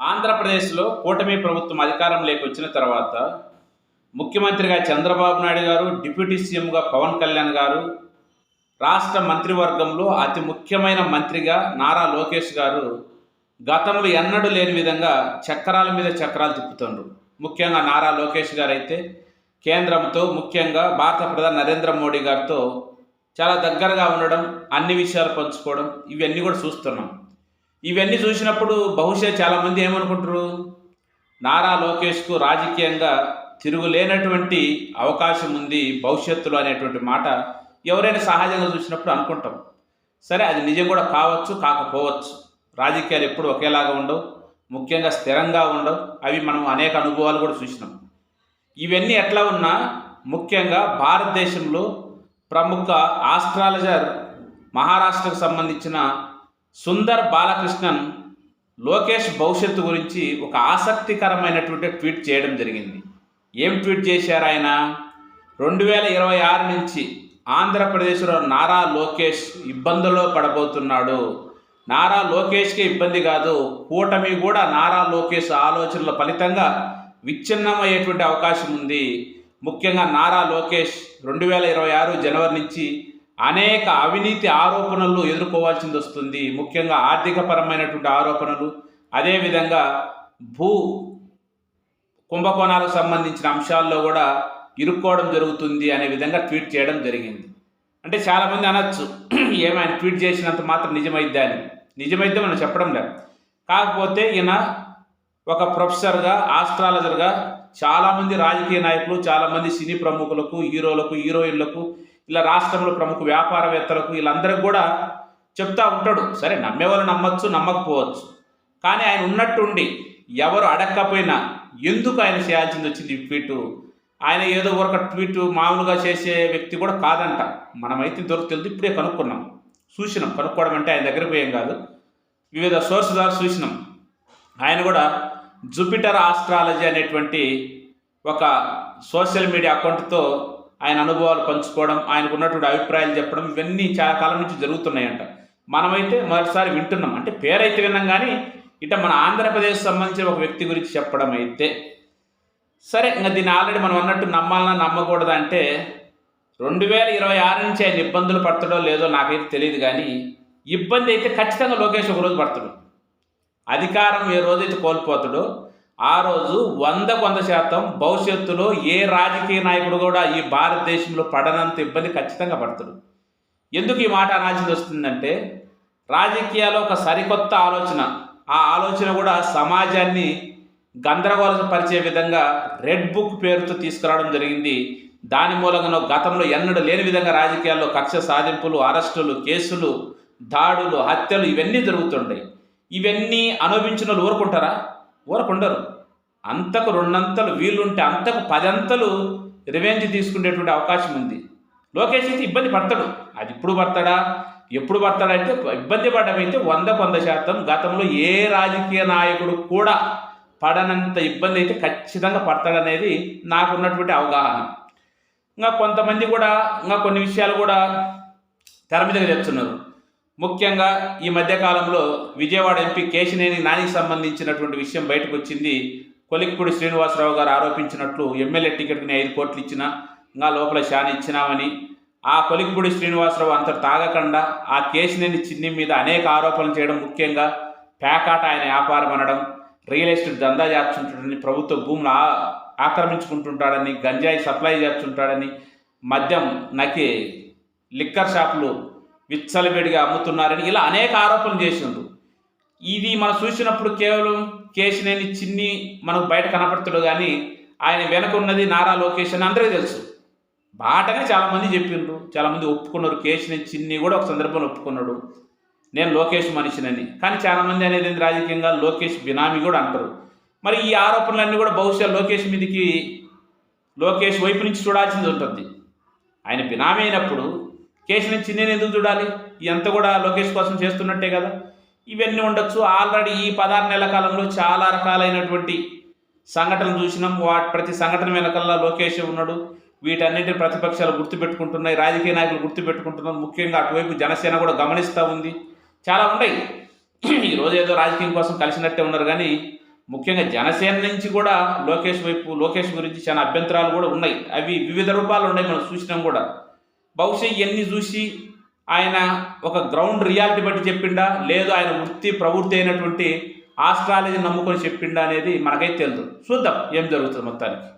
ఆంధ్రప్రదేశ్లో కూటమి ప్రభుత్వం అధికారంలోకి వచ్చిన తర్వాత ముఖ్యమంత్రిగా చంద్రబాబు నాయుడు గారు డిప్యూటీ సీఎంగా పవన్ కళ్యాణ్ గారు రాష్ట్ర మంత్రివర్గంలో అతి ముఖ్యమైన మంత్రిగా నారా లోకేష్ గారు గతంలో ఎన్నడూ లేని విధంగా చక్రాల మీద చక్రాలు తిప్పుతుండ్రు. ముఖ్యంగా నారా లోకేష్ గారు అయితే కేంద్రంతో ముఖ్యంగా భారత ప్రధాని నరేంద్ర మోడీ గారితో చాలా దగ్గరగా ఉండడం అన్ని విషయాలు పంచుకోవడం ఇవన్నీ కూడా చూస్తున్నాం. ఇవన్నీ చూసినప్పుడు బహుశా చాలామంది ఏమనుకుంటారు? నారా లోకేష్కు రాజకీయంగా తిరుగులేనటువంటి అవకాశం ఉంది భవిష్యత్తులో అనేటువంటి మాట ఎవరైనా సహజంగా చూసినప్పుడు అనుకుంటాం. సరే అది నిజం కూడా కావచ్చు కాకపోవచ్చు. రాజకీయాలు ఎప్పుడు ఒకేలాగా ఉండవు ముఖ్యంగా స్థిరంగా ఉండవు. అవి మనం అనేక అనుభవాలు కూడా చూసినాం. ఇవన్నీ ఎట్లా ఉన్నా ముఖ్యంగా భారతదేశంలో ప్రముఖ ఆస్ట్రాలజర్ మహారాష్ట్రకు సంబంధించిన సుందర్ బాలకృష్ణన్ లోకేష్ భవిష్యత్తు గురించి ఒక ఆసక్తికరమైనటువంటి ట్వీట్ చేయడం జరిగింది. ఏం ట్వీట్ చేశారు ఆయన? రెండు వేల ఇరవై ఆరు నుంచి ఆంధ్రప్రదేశ్లో నారా లోకేష్ ఇబ్బందుల్లో పడబోతున్నాడు. నారా లోకేష్కి ఇబ్బంది కాదు కూటమి కూడా నారా లోకేష్ ఆలోచనల ఫలితంగా విచ్ఛిన్నమయ్యేటువంటి అవకాశం ఉంది. ముఖ్యంగా నారా లోకేష్ రెండు వేల ఇరవై ఆరు జనవరి నుంచి అనేక అవినీతి ఆరోపణలు ఎదుర్కోవాల్సింది వస్తుంది. ముఖ్యంగా ఆర్థికపరమైనటువంటి ఆరోపణలు. అదేవిధంగా భూ కుంభకోణాలకు సంబంధించిన అంశాల్లో కూడా ఇరుక్కోవడం జరుగుతుంది అనే విధంగా ట్వీట్ చేయడం జరిగింది. అంటే చాలామంది అనొచ్చు ఏమైనా ట్వీట్ చేసినంత మాత్రం నిజమైద్దా అని. నిజమైద్దా మనం చెప్పడం లేదు. కాకపోతే ఈయన ఒక ప్రొఫెసర్గా ఆస్ట్రాలజర్గా చాలామంది రాజకీయ నాయకులు చాలామంది సినీ ప్రముఖులకు హీరోలకు హీరోయిన్లకు ఇలా రాష్ట్రంలో ప్రముఖ వ్యాపారవేత్తలకు వీళ్ళందరికీ కూడా చెప్తా ఉంటాడు. సరే నమ్మేవాళ్ళు నమ్మచ్చు నమ్మకపోవచ్చు. కానీ ఆయన ఉన్నట్టుండి ఎవరు అడగకపోయినా ఎందుకు ఆయన చేయాల్సింది వచ్చింది ట్వీట్ ట్వీటు? ఆయన ఏదో ఒక ట్వీట్ మామూలుగా చేసే వ్యక్తి కూడా కాదంట. మనమైతే దొరుకుతుంది ఇప్పుడే కనుక్కున్నాం. చూసినాం కనుక్కోవడం అంటే ఆయన దగ్గర పోయాం కాదు. వివిధ సోర్స్ ద్వారా చూసినాం ఆయన కూడా జూపిటర్ ఆస్ట్రాలజీ అనేటువంటి ఒక సోషల్ మీడియా అకౌంట్తో ఆయన అనుభవాలు పంచుకోవడం ఆయనకు ఉన్నటువంటి అభిప్రాయాలు చెప్పడం ఇవన్నీ చాలా కాలం నుంచి జరుగుతున్నాయంట. మనమైతే మరోసారి వింటున్నాం. అంటే పేరైతే విన్నాం కానీ ఇట మన ఆంధ్రప్రదేశ్ సంబంధించిన ఒక వ్యక్తి గురించి చెప్పడం అయితే సరే ఇంకా దీన్ని ఆల్రెడీ మనం అన్నట్టు నమ్మాలన్నా నమ్మకూడదు అంటే రెండు వేల ఇరవై ఆరు నుంచి ఆయన ఇబ్బందులు పడతాడో లేదో నాకైతే తెలియదు కానీ ఇబ్బంది అయితే ఖచ్చితంగా లోకేష్ ఒక రోజు పడతాడు. అధికారం ఏ రోజైతే కోల్పోతాడో ఆ రోజు వందకు వంద శాతం భవిష్యత్తులో ఏ రాజకీయ నాయకుడు కూడా ఈ భారతదేశంలో పడనంత ఇబ్బంది ఖచ్చితంగా పడతాడు. ఎందుకు ఈ మాట అనాల్సింది వస్తుందంటే రాజకీయాల్లో ఒక సరికొత్త ఆలోచన. ఆ ఆలోచన కూడా సమాజాన్ని గందరగోళపరిచే విధంగా రెడ్ బుక్ పేరుతో తీసుకురావడం జరిగింది. దాని మూలంగా గతంలో ఎన్నడూ లేని విధంగా రాజకీయాల్లో కక్ష సాధింపులు అరెస్టులు కేసులు దాడులు హత్యలు ఇవన్నీ జరుగుతుంటాయి. ఇవన్నీ అనుభవించిన వాళ్ళు ఊరుకుంటారా? ఊరకుండరు అంతకు రెండంతలు వీలుంటే అంతకు పదంతలు రివెంజ్ తీసుకునేటువంటి అవకాశం ఉంది. లోకేష్ అయితే ఇబ్బంది పడతాడు. అది ఇప్పుడు పడతాడా? ఎప్పుడు పడతాడంటే ఇబ్బంది పడమైతే వంద వంద శాతం గతంలో ఏ రాజకీయ నాయకుడు కూడా పడనంత ఇబ్బంది అయితే ఖచ్చితంగా పడతాడనేది నాకున్నటువంటి అవగాహన. ఇంకా కొంతమంది కూడా ఇంకా కొన్ని విషయాలు కూడా తెర మీదకి చెప్తున్నారు ముఖ్యంగా ఈ మధ్యకాలంలో విజయవాడ ఎంపీ కేశినేని నానికి సంబంధించినటువంటి విషయం బయటకు వచ్చింది కొలిక్పూడి శ్రీనివాసరావు గారు ఆరోపించినట్లు ఎమ్మెల్యే టికెట్ని ఐదు కోట్లు ఇచ్చినా ఇంకా లోపల షాన్ ఇచ్చినామని. ఆ కొలిక్పూడి శ్రీనివాసరావు అంత తాగకుండా ఆ కేశినేని చిన్ని మీద అనేక ఆరోపణలు చేయడం ముఖ్యంగా పేకాట ఆయన వ్యాపారం అనడం రియల్ ఎస్టేట్ దందా చేస్తుంటాడని ప్రభుత్వ భూములు ఆ- ఆక్రమించుకుంటుంటాడని గంజాయి సప్లై చేస్తుంటాడని మద్యం నకి లిక్కర్ షాపులు విచ్చలవిడిగా అమ్ముతున్నారని ఇలా అనేక ఆరోపణలు చేసిండ్రు. ఇది మనం చూసినప్పుడు కేవలం కేశినేని చిన్ని మనకు బయట కనపడతాడు కానీ ఆయన వెనక ఉన్నది నారా లోకేష్ అని అందరికీ తెలుసు. బాటనే చాలామంది చెప్పిండ్రు. చాలామంది ఒప్పుకున్నారు. కేశినేని చిన్ని కూడా ఒక సందర్భంలో ఒప్పుకున్నాడు. నేను లోకేష్ మనిషినని. కానీ చాలామంది అనేది రాజకీయంగా లోకేష్ బినామీ కూడా అంటారు. మరి ఈ ఆరోపణలన్నీ కూడా బహుశా లోకేష్ మీదకి లోకేష్ వైపు నుంచి చూడాల్సింది ఉంటుంది. ఆయన బినామీ అయినప్పుడు కేసుని చిన్న ఎందుకు చూడాలి? ఇదంతా కూడా లోకేష్ కోసం చేస్తున్నట్టే కదా. ఇవన్నీ ఉండొచ్చు. ఆల్రెడీ ఈ పదహారు నెలల కాలంలో చాలా రకాలైనటువంటి సంఘటనలు చూసినాం. వాటి ప్రతి సంఘటన వెనకల్లా లోకేష్ ఉన్నాడు. వీటన్నిటిని ప్రతిపక్షాలు గుర్తుపెట్టుకుంటున్నాయి. రాజకీయ నాయకులు గుర్తుపెట్టుకుంటున్నారు. ముఖ్యంగా అటువైపు జనసేన కూడా గమనిస్తూ ఉంది. చాలా ఉన్నాయి. ఈరోజు ఏదో రాజకీయం కోసం కలిసినట్టే ఉన్నారు కానీ ముఖ్యంగా జనసేన నుంచి కూడా లోకేష్ వైపు లోకేష్ గురించి చాలా అభ్యంతరాలు కూడా ఉన్నాయి. అవి వివిధ రూపాలు ఉన్నాయి మనం చూసినాం కూడా. బహుశా ఇవన్నీ చూసి ఆయన ఒక గ్రౌండ్ రియాలిటీ బట్టి చెప్పిండా? లేదు ఆయన వృత్తి ప్రవృత్తి అయినటువంటి ఆస్ట్రాలజీ నమ్ముకొని చెప్పిండా అనేది మనకైతే తెలుసు చూద్దాం ఏం జరుగుతుంది మొత్తానికి.